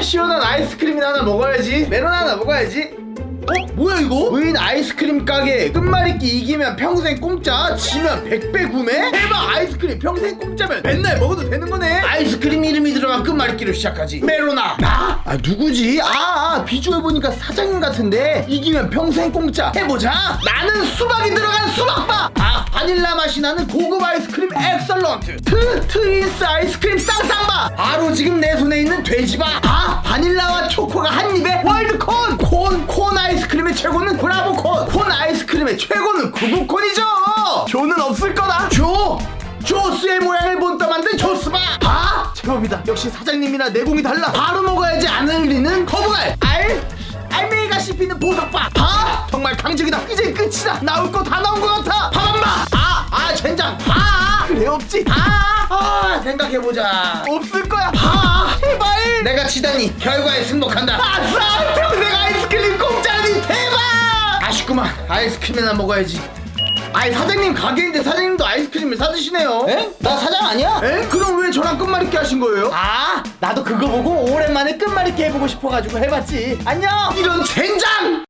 시원한 아이스크림이나 하나 먹어야지. 메론 하나 먹어야지. 어? 뭐야 이거? 무인 아이스크림 가게. 끝말잇기 이기면 평생 공짜 지면 100배 구매? 대박! 아이스크림 평생 공짜면 맨날 먹어도 되는 거네. 아이스크림 이름이 들어간 끝말잇기로 시작하지. 메로나. 나? 아 누구지? 아, 아 비주얼 보니까 사장님 같은데. 이기면 평생 공짜. 해보자. 나는 수박이 들어간 수박바 아 바닐라 맛이 나는 고급 아이스크림 엑설런트. 트 트윈스 아이스크림 쌍쌍바 바로 지금 내 손에 있는 돼지바 아 바닐라와 초코가 한 입에 월드콘! 콘 콘 아이스크림의 최고는 브라보콘! 콘 아이스크림의 최고는 구구콘이죠! 조는 없을 거다! 조! 조스의 모양을 본떠 만든 조스바! 아 제법이다. 역시 사장님이라 내공이 달라. 바로 먹어야지 안 흘리는 거부갈! 알 알맹이가 씹히는 보석밥 아 정말 강적이다. 이제 끝이다. 나올 거 다 나온 것 같아. 밥한바! 아 아 젠장! 아 그래 없지? 아, 아 생각해보자. 없을 거야. 아 제발 치다니 결과에 승복한다 아싸 평생 아이스크림 공짜니 대박 아쉽구만 아이스크림이나 먹어야지 아니 사장님 가게인데 사장님도 아이스크림을 사드시네요 에? 나 사장 아니야? 에? 그럼 왜 저랑 끝말잇기 하신 거예요? 아 나도 그거 보고 오랜만에 끝말잇기 해보고 싶어가지고 해봤지 안녕 이런 젠장!